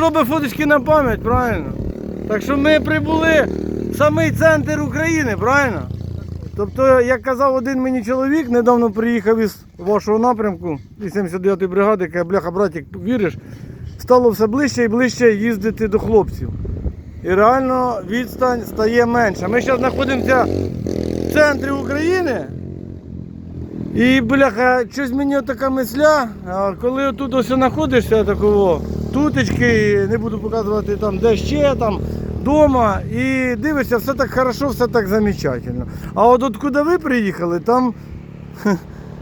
робить фоточки на пам'ять, правильно? Так що ми прибули в самий центр України, правильно? Тобто, як казав один мені чоловік, недавно приїхав із вашого напрямку, із 79-ї бригади, каже, бляха, братик, віриш, стало все ближче і ближче їздити до хлопців. І реально відстань стає менша. Ми зараз знаходимося в центрі України. І, бляха, щось мені така мисля, коли тут ось знаходишся такого, тутечки, не буду показувати там, де ще там, вдома, і дивишся, все так хорошо, все так замечательно. А от откуда ви приїхали, там,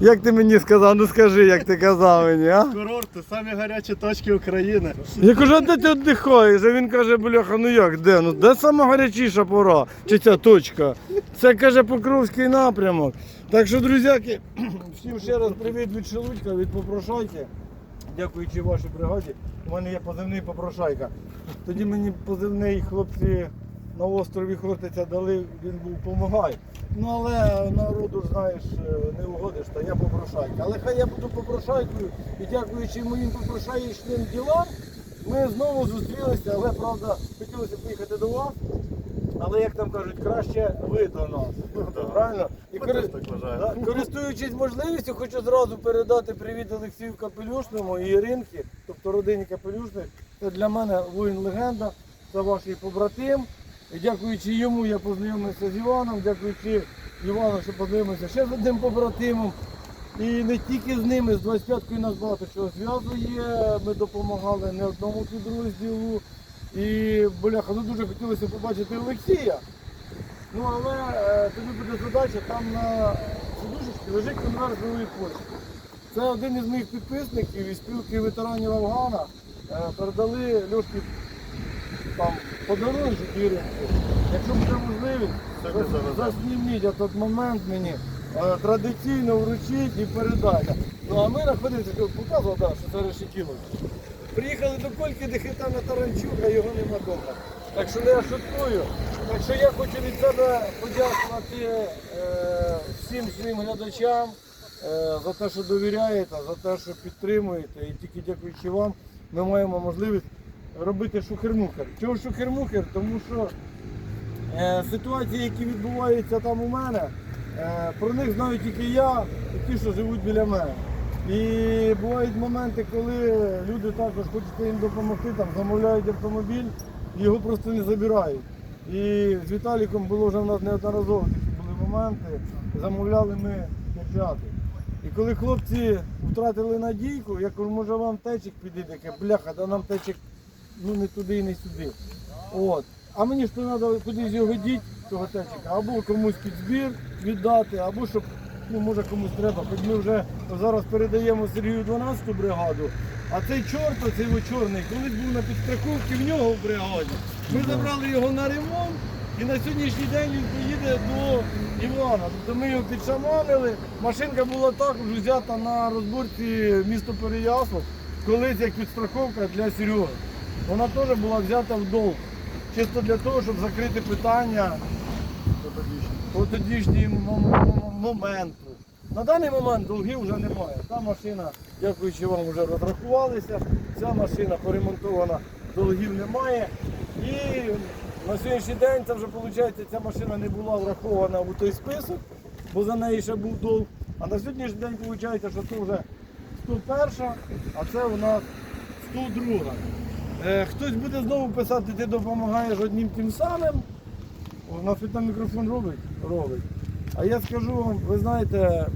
як ти мені сказав, ну скажи, як ти казав мені, а? Курорти, самі гарячі точки України. Я кажу, де ти віддихаєш? А він каже, бляха, ну як, де? Ну де сама гарячіша пора? Чи ця точка? Це каже Покровський напрямок. Так що, друзяки, всім ще раз привіт від Шелудька, від Попрошайки. Дякуючи вашій бригаді. У мене є позивний Попрошайка. Тоді мені позивний хлопці на острові Хортиця дали, він був помагай. Ну але народу, знаєш, не угодиш, та я попрошайка. Але хай я буду попрошайкою і дякуючи моїм попрошаєчним ділам, ми знову зустрілися, але правда хотілося поїхати до вас. Але як там кажуть, краще ви до нас. Правильно? І кори-. Да, Користуючись можливістю, хочу зразу передати привіт Олексію Капелюшному і Іринки, тобто родині Капелюшних. Це для мене воїн-легенда, це ваш і побратим. І дякуючи йому я познайомився з Іваном, дякуючи Івану, що познайомився ще з одним побратимом. І не тільки з ними, з 25-кою нас багато чого зв'язує. Ми допомагали не одному підрозділу. І бляха, ну дуже хотілося побачити Олексія. Ну але е, тобі буде задача, там на сидушечці лежить конверт Живої почти. Це один із моїх підписників із спілки ветеранів Афгана. Е, передали Льошки там подарунки Іринки. Якщо буде можливість, засніміть той момент мені. е, Традиційно вручіть і передайте. Ну а ми знаходимося, показував, да, що це решетіло. Приїхали до Кольки, де хитана Таранчука, його нема вдома. Так що не я шуткую. Так що я хочу від себе подякувати е, всім своїм глядачам е, за те, що довіряєте, за те, що підтримуєте. І тільки дякуючи вам, ми маємо можливість робити шухер-мухер. Чого шухер-мухер? Тому що ситуації, які відбуваються там у мене, е, про них знаю тільки я і ті, що живуть біля мене. І бувають моменти, коли люди також хочуть їм допомогти, там замовляють автомобіль, його просто не забирають. І з Віталіком було вже в нас неодноразово такі були моменти. Замовляли ми п'яти. І коли хлопці втратили надійку, я кажу, може вам течик підійде, яке бляха, да нам течик ну не туди і не сюди. От. А мені ж то треба кудись його діти, цього течика, або комусь під збір віддати, або щоб ну, може комусь треба. Хоч ми вже зараз передаємо Сергію 12-ту бригаду, а цей чорт, оцей чорний, колись був на підстраховці в нього в бригаді. Ми забрали його на ремонт і на сьогоднішній день він поїде до Івана. Тобто ми його підшаманили. Машинка була також взята на розборці місто Переяслав, колись як підстраховка для Сереги. Вона теж була взята в долг. Чисто для того, щоб закрити питання по тодішньому моменту. На даний момент долгів вже немає. Та машина, дякуючи вам, вже розрахувалися. Ця машина поремонтована, долгів немає. І на сьогоднішній день це вже виходить, ця машина не була врахована у той список, бо за неї ще був долг. А на сьогоднішній день виходить, що це вже 101, а це у нас 102. Е, хтось буде знову писати, ти допомагаєш одним тим самим. Тут там мікрофон робить? Робить. А я скажу вам, ви знаєте,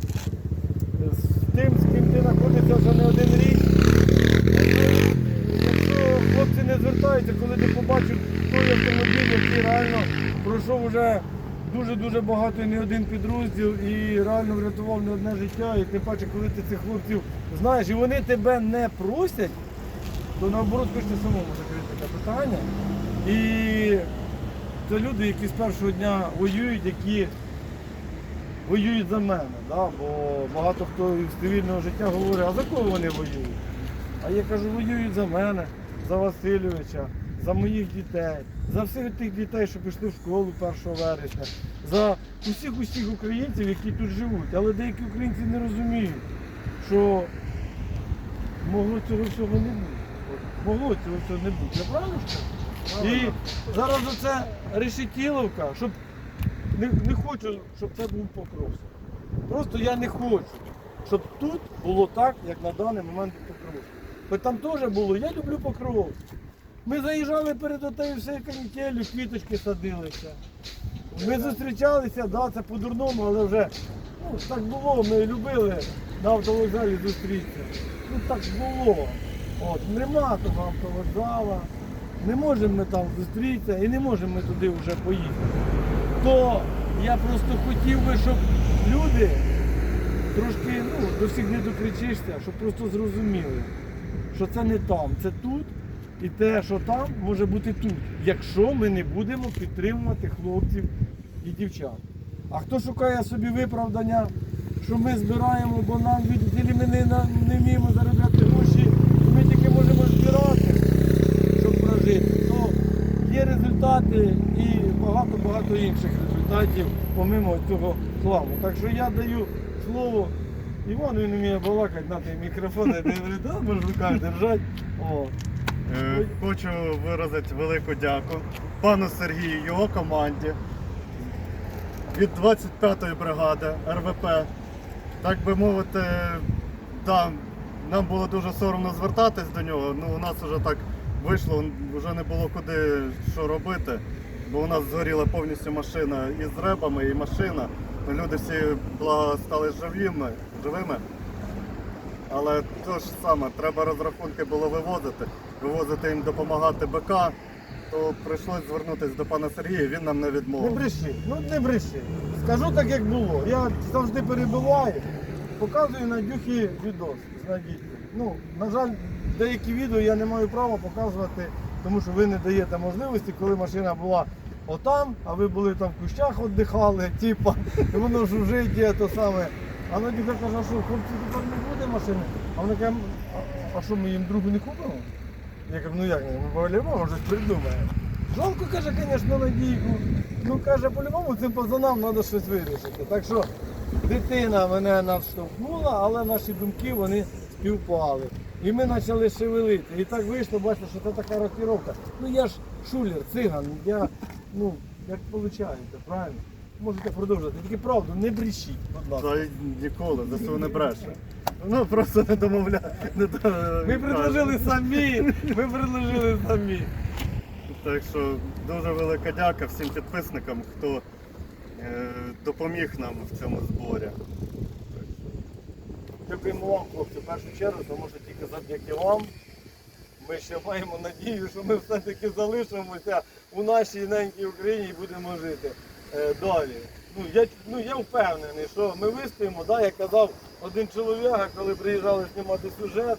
з тим, з ким ти знаходишся вже не один рік, якщо хлопці не звертаються, коли ти побачив той автомобіль, який реально пройшов вже дуже-дуже багато і не один підрозділ і реально врятував не одне життя. І тим паче, коли ти цих хлопців знаєш, і вони тебе не просять, то наоборот хочеться самому закрити це питання. І це люди, які з першого дня воюють, які воюють за мене. Да? Бо багато хто із цивільного життя говорить, а за кого вони воюють? А я кажу, воюють за мене, за Васильовича, за моїх дітей, за всіх тих дітей, що пішли в школу 1 вересня, за усіх усіх українців, які тут живуть. Але деякі українці не розуміють, що могло цього всього не бути. Могло цього не. Я правильно? І зараз оце решетіловка, щоб не, не хочу, щоб це був покровськ. Просто я не хочу, щоб тут було так, як на даний момент у Покровську. Бо там теж було, я люблю Покровськ. Ми заїжджали перед отею всією канітелю, квіточки садилися. Ми зустрічалися, да, це по-дурному, але вже ну, так було, ми любили на автовокзалі зустрітися. Ну так було. От, нема того автовокзала, не можемо ми там зустрітися і не можемо ми туди вже поїхати. То я просто хотів би, щоб люди трошки ну, до всіх не докричишся, щоб просто зрозуміли, що це не там, це тут. І те, що там, може бути тут, якщо ми не будемо підтримувати хлопців і дівчат. А хто шукає собі виправдання, що ми збираємо, бо нам відділі ми не, не вміємо заробляти гроші, ми тільки можемо збирати, щоб прожити, то є результати і багато-багато інших результатів, помимо цього хламу. Так що я даю слово Івану, він вміє балакати на той мікрофон, я говорю, да, можеш в руках держати. О. Е, Хочу виразити велику дяку пану Сергію, його команді від 25-ї бригади РВП. Так би мовити, да, нам було дуже соромно звертатись до нього. Ну, у нас вже так вийшло, вже не було куди що робити, бо у нас згоріла повністю машина із ребами і машина. Люди всі благо стали живими, живими. Але то ж саме, треба розрахунки було вивозити, вивозити їм допомагати БК, то прийшлось звернутися до пана Сергія, він нам не Не відмовив. бреши, ну не бреши. Скажу так, як було. Я завжди перебиваю, показую на дюхі відос з Надійкою. Ну, на жаль, деякі відео я не маю права показувати, тому що ви не даєте можливості, коли машина була отам, а ви були там в кущах віддихали, типа, і воно ж вже йде то саме. А Надюха каже, що, хлопці, тепер не буде машини. А вона каже, а, що ми їм другу не купимо? Я кажу, ну як, ми по-любому щось придумаємо. Жалко, каже, звісно, Надійку. Ну каже, по-любому цим пацанам треба щось вирішити. Так що дитина мене наштовхнула, але наші думки вони співпали. І ми почали шевелити. І так вийшло, бачите, що це така рокіровка. Ну я ж шулер, циган, я, ну, як виходить, правильно? Можете продовжувати. Тільки правду, не брешіть, будь ласка. Та ніколи, ЗСУ не бреше. Ну просто не домовля. Не до... Ми предложили самі, ми предложили самі. Так що дуже велика дяка всім підписникам, хто е, допоміг нам в цьому зборі. Дякуємо вам, хлопці, в першу чергу, тому що тільки завдяки вам ми ще маємо надію, що ми все-таки залишимося у нашій ненькій Україні і будемо жити е, далі. Ну я, ну, я впевнений, що ми вистоїмо, да, як казав один чоловік, коли приїжджали знімати сюжет,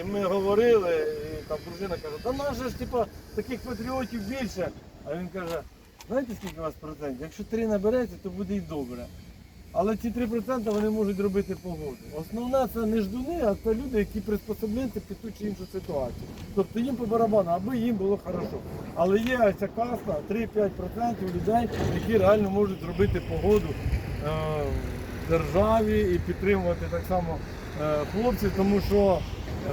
і ми говорили, і там дружина каже, та нас же ж типа, таких патріотів більше. А він каже, знаєте скільки у вас процентів? Якщо три набереться, то буде і добре. Але ці 3% вони можуть робити погоду. Основне це не ждуни, а це люди, які приспособляються під ту чи іншу ситуацію. Тобто їм по барабану, аби їм було хорошо. Але є ця каста 3-5% людей, які реально можуть зробити погоду е, державі і підтримувати так само е, хлопців, тому що,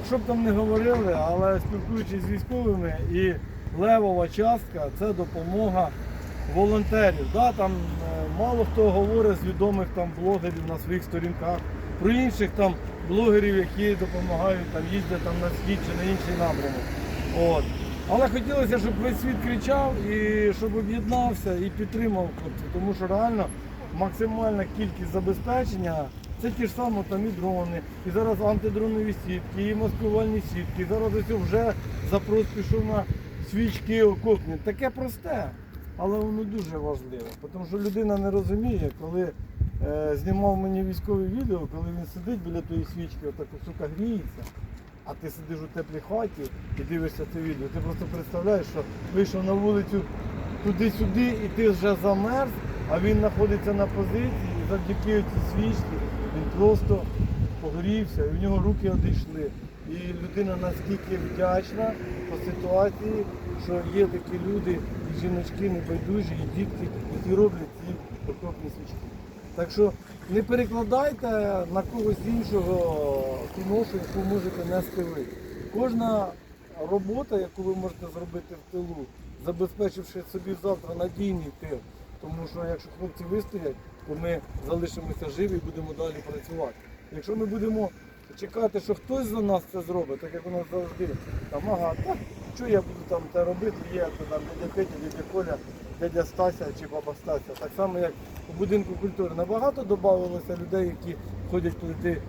що б там не говорили, але спілкуючись з військовими і левова частка це допомога волонтерів. Да, там е, мало хто говорить з відомих там блогерів на своїх сторінках, про інших там блогерів, які допомагають, там їздять там на схід чи на інший напрямок. От. Але хотілося, щоб весь світ кричав і щоб об'єднався і підтримав тому що реально максимальна кількість забезпечення це ті ж саме там і дрони, і зараз антидронові сітки, і маскувальні сітки. І зараз ось вже запрос пішов на свічки окопні. Таке просте, але воно дуже важливе. Тому що людина не розуміє, коли е, знімав мені військове відео, коли він сидить біля тої свічки, отак сука гріється. А ти сидиш у теплій хаті і дивишся це відео. Ти просто представляєш, що вийшов на вулицю туди-сюди і ти вже замерз, а він знаходиться на позиції і завдяки цій свічці він просто погрівся, і в нього руки одійшли. І людина наскільки вдячна по ситуації, що є такі люди, жіночки небайдужі, і дітки, які роблять ці окопні свічки. Так що не перекладайте на когось іншого ту ношу, яку можете нести ви. Кожна робота, яку ви можете зробити в тилу, забезпечивши собі завтра надійний тил. Тому що якщо хлопці вистоять, то ми залишимося живі і будемо далі працювати. Якщо ми будемо чекати, що хтось за нас це зробить, так як у нас завжди, там, ага, так, що я буду там те робити, є то там дядя Петя, дядя Коля, дядя Стася чи баба Стася. Так само, як у будинку культури. Набагато додавалося людей, які ходять плести,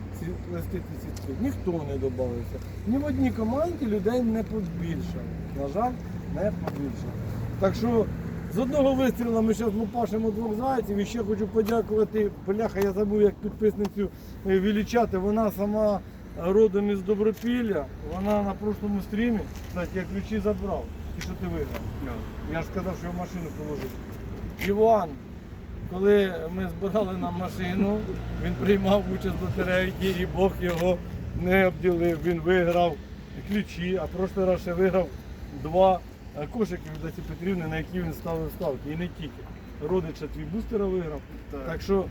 сітки. Ніхто не додавався. Ні в одній команді людей не побільшало. На жаль, не побільшало. Так що з одного вистрілу ми зараз лупашимо двох зайців. І ще хочу подякувати. Бляха, я забув як підписницю е, величати. Вона сама родом із Добропілля. Вона на прошлому стрімі, кстати, я ключі забрав. І що ти виграв? Я ж сказав, що я в машину положив. Іван, коли ми збирали нам машину, він приймав участь в лотерейці і Бог його не обділив. Він виграв ключі, а прошлий раз ще виграв два е, кошики від Лесі Петрівни, на які він ставив ставки. І не тільки. Родича твій бустера виграв. Так що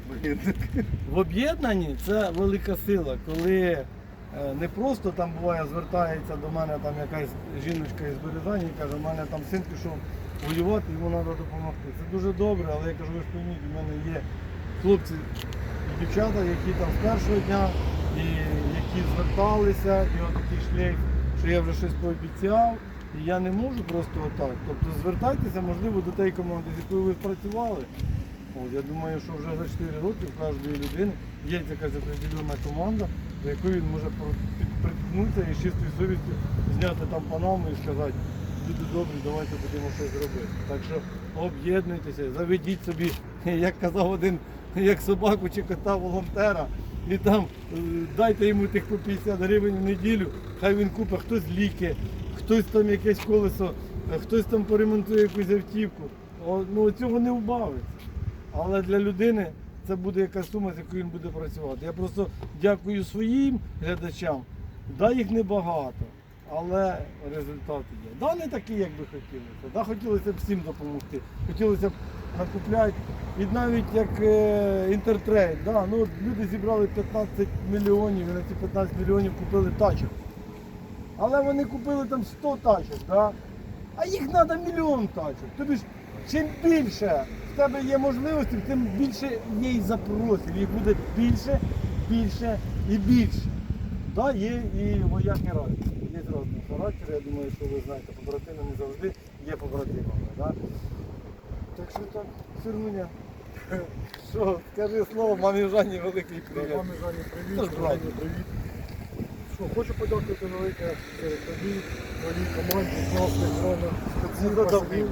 в об'єднанні це велика сила, коли не просто там буває, звертається до мене там якась жіночка із Березані і каже, у мене там син пішов воювати, йому треба допомогти. Це дуже добре, але я кажу, ви ж пойміть, у мене є хлопці і дівчата, які там з першого дня, і які зверталися, і от такий шлейф, що я вже щось пообіцяв. І я не можу просто отак. Тобто звертайтеся, можливо, до тієї команди, з якою ви працювали. От, я думаю, що вже за 4 роки в кожної людини є якась определена команда, до якої він може приткнутися і з чистою совістю зняти там панаму і сказати, люди добрі, давайте будемо щось робити. Так що об'єднуйтеся, заведіть собі, як казав один, як собаку чи кота волонтера, і там е, дайте йому тих по 50 гривень в неділю, хай він купить хтось ліки, хтось там якесь колесо, е, хтось там поремонтує якусь автівку. Ну цього не вбавиться. Але для людини це буде якась сума, з якою він буде працювати. Я просто дякую своїм глядачам. Да, їх небагато, але результати є. Да, не такі, як би хотілося. Да, хотілося б всім допомогти. Хотілося б накупляти. І навіть як е, інтертрейд, да, ну, люди зібрали 15 мільйонів, і на ці 15 мільйонів купили тачок. Але вони купили там 100 тачок, да? а їх треба мільйон тачок. Тобі ж чим більше в тебе є можливості, тим більше є і запросів. Їх буде більше, більше і більше. Да, є і вояки разні. Є різного характеру, я думаю, що ви знаєте, побратими не завжди є побратимами. Да? Так що так, Сірмуня. Що, скажи слово, мамі Жанні великий привіт. Пане Жані, привіт, брат. Привіт. Що, хочу подякувати велике е, тобі, твоїй команді, класних реально спеців,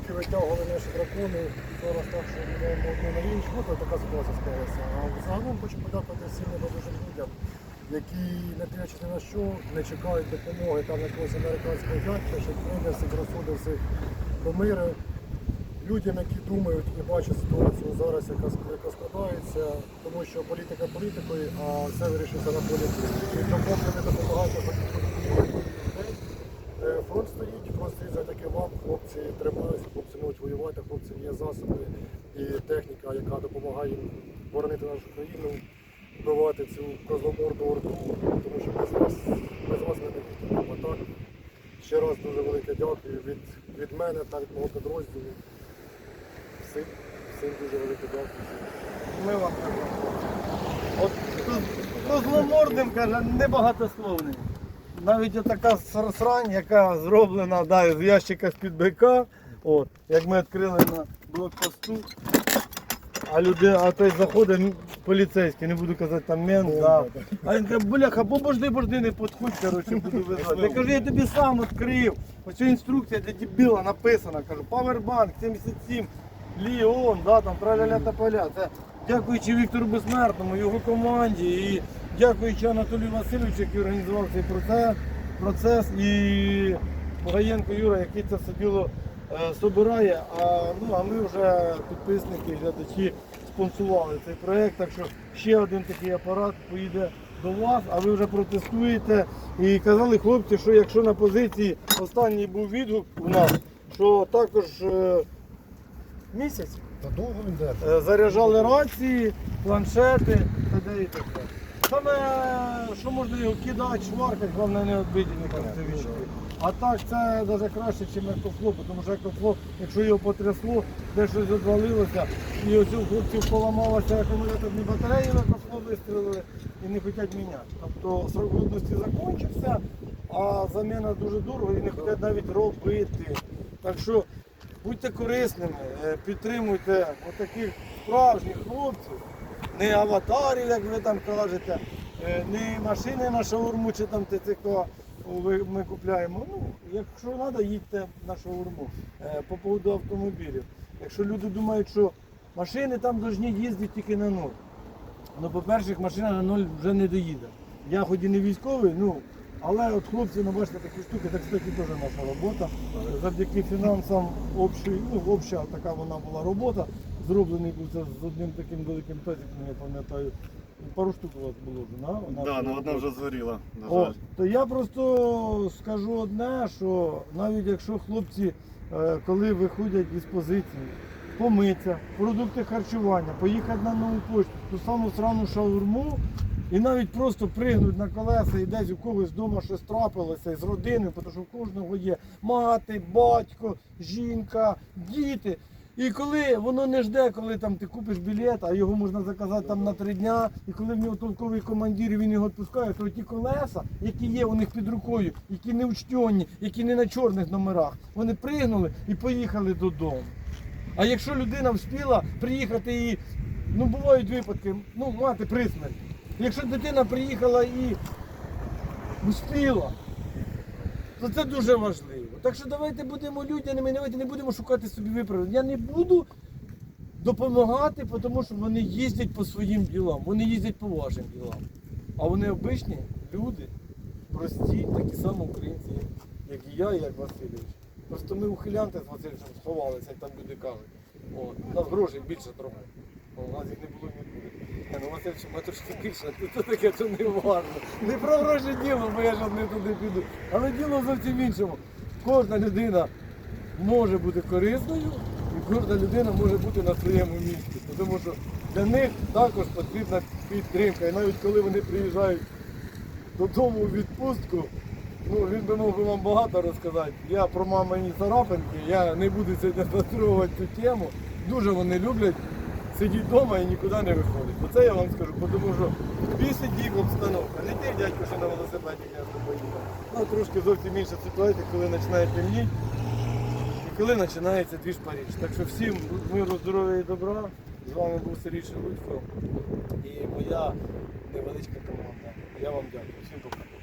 які витягували наші дракони. Зараз так, що маємо одне на інше. Ну, то така ситуація склалася. А загалом хочу подякувати всім небайдужим людям, які, не дивлячись ні на що, не чекають допомоги там якогось американського дядька, щоб прийняв всіх розсудив до миру. Людям, які думають і бачать ситуацію зараз, яка, складається, тому що політика політикою, а все вирішується на полі. І допоки не допомагати хоч людей. Е, Фронт стоїть, фронт стоїть завдяки вам, хлопці тримаються, хлопці можуть воювати, хлопці є засоби і техніка, яка допомагає їм боронити нашу країну, вбивати цю козломорду орду, тому що без вас, без вас не вступимо. Так, ще раз дуже велике дякую від, від мене та від мого підрозділу. Всім, всім дуже велике дякую. Ми вам кажемо. От хто- хто каже, небагатословний. Навіть така ср- срань, яка зроблена да, з ящика з-під бика, от, як ми відкрили на блокпосту, а люди, а той заходить м, поліцейський, не буду казати там мент, да. А він каже, бляха, бо божди, божди не підходь, коротше, буду визвати. Я кажу, я тобі сам відкрив. Ось інструкція для дебіла написана. Кажу, Powerbank 77, Ліон, да, там траля та поля. Це дякуючи Віктору Безсмертному, його команді і дякуючи Анатолію Васильовичу, який організував цей процес, процес і Гаєнко Юра, який це все діло е, собирає. А, ну, а ми вже підписники, глядачі спонсували цей проєкт. Так що ще один такий апарат поїде до вас, а ви вже протестуєте. І казали хлопці, що якщо на позиції останній був відгук у нас, що також е, місяць Та довго він йде. е, заряджали рації, планшети, т.д. і таке. Саме, що можна його кидати, шваркати, головне не відбити ні концевички. А так це навіть краще, ніж екофлоп, тому що екофлоп, якщо його потрясло, де щось відвалилося, і ось у хлопців поламалася акумуляторні батареї, в екофлоп вистрілили і не хочуть міняти. Тобто срок годності закінчився, а заміна дуже дорого і не хочуть навіть робити. Так що будьте корисними, е, підтримуйте отаких справжніх хлопців, не аватарів, як ви там кажете, е, не машини на шаурму чи там ТЦК ми купляємо. Ну, якщо треба, їдьте на шаурму. Е, По поводу автомобілів. Якщо люди думають, що машини там повинні їздити тільки на нуль. Ну, по-перше, машина на ноль вже не доїде. Я хоч і не військовий, ну, але от хлопці, ну бачите, такі штуки, так кстати, теж наша робота. Завдяки фінансам общої, ну, обща така вона була робота. Зроблений був це з одним таким великим тазиком, я пам'ятаю. Пару штук у вас було вже, да? Вона Да, ну одна вже згоріла, на О, то я просто скажу одне, що навіть якщо хлопці, е, коли виходять із позиції, помиться, продукти харчування, поїхати на нову почту, ту саму срану шаурму, і навіть просто пригнуть на колеса і десь у когось вдома щось трапилося із родиною, тому що у кожного є мати, батько, жінка, діти. І коли воно не жде, коли там ти купиш білет, а його можна заказати там на три дня, і коли в нього толковий командир і він його відпускає, то ті колеса, які є у них під рукою, які не учтені, які не на чорних номерах, вони пригнули і поїхали додому. А якщо людина вспіла приїхати і, ну бувають випадки, ну мати присмерть. Якщо дитина приїхала і успіла, то це дуже важливо. Так що давайте будемо людяними, давайте не будемо шукати собі виправдання. Я не буду допомагати, тому що вони їздять по своїм ділам, вони їздять по вашим ділам. А вони обичні люди, прості, такі самі українці, як і я, як Васильович. Просто ми ухилянти з Васильовичем сховалися, як там люди кажуть. О, у нас грошей більше трохи. У нас їх не було. Ні, ну Васильович, ми трошки більше, це таке, що не важно. Не про гроші діло, бо я ж не туди піду. Але діло зовсім іншому. Кожна людина може бути корисною і кожна людина може бути на своєму місці. Тому що для них також потрібна підтримка. І навіть коли вони приїжджають додому у відпустку, ну він би мог би вам багато розказати. Я про мамині царапинки, я не буду сьогодні затримувати цю тему. Дуже вони люблять сидіти вдома і нікуди не виходить. Оце я вам скажу, тому що бісить їх обстановка. Не ти, дядько, що на велосипеді я тобою. Ну трошки зовсім інша ситуація, коли починає темніти. І коли починається двіж Паріж. Так що всім миру, здоров'я і добра. З вами був Сергій Шелудько і моя невеличка команда. Я вам дякую. Всім пока.